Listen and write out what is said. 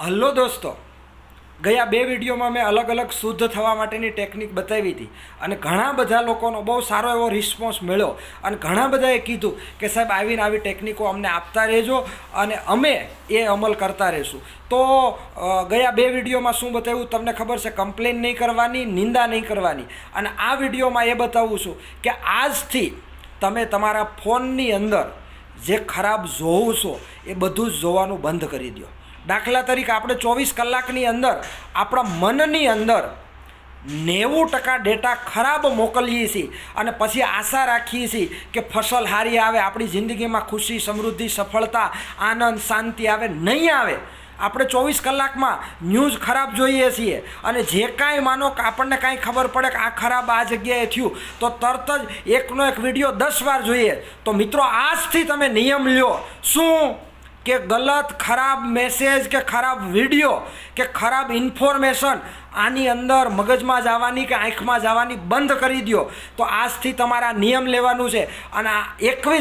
Hello દોસ્તો, ગયા બે વિડીયોમાં મેં અલગ અલગ શુદ્ધ થવા માટેની ટેકનિક બતાવી હતી અને ઘણા બધા લોકોનો બહુ સારો એવો રિસ્પોન્સ મળ્યો અને ઘણા બધાએ કીધું કે સાહેબ આવીને આવી ટેકનિકો અમને આપતા રહેજો અને અમે એ અમલ કરતા રહીશું. તો ગયા બે વિડીયોમાં શું બતાવ્યું તમને ખબર છે? કમ્પ્લેન નહીં કરવાની, નિંદા નહીં કરવાની. અને આ વિડીયોમાં એ બતાવું છું કે આજથી તમે તમારા ફોનની અંદર જે ખરાબ જોવું છો એ બધું જ જોવાનું બંધ કરી દો દાખલા તરીકે આપણે ચોવીસ કલાકની અંદર, આપણા મનની અંદર નેવું ટકા ડેટા ખરાબ મોકલીએ છીએ અને પછી આશા રાખીએ છીએ કે ફસલ હારી આવે, આપણી જિંદગીમાં ખુશી, સમૃદ્ધિ, સફળતા, આનંદ, શાંતિ આવે, નહીં આવે. આપણે ચોવીસ કલાકમાં ન્યૂઝ ખરાબ જોઈએ છીએ અને જે કાંઈ માનો કે આપણને કાંઈ ખબર પડે કે આ ખરાબ આ જગ્યાએ થયું, તો તરત જ એકનો એક વીડિયો દસ વાર જોઈએ. તો મિત્રો, આજથી તમે નિયમ લ્યો. શું? કે ગલત, ખરાબ મેસેજ કે ખરાબ વીડિયો કે ખરાબ ઇન્ફોર્મેશન આની અંદર મગજમાં જવાની કે આંખમાં જવાની બંધ કરી દો તો આજથી તમારા નિયમ લેવાનું છે. અને આ એકવીસ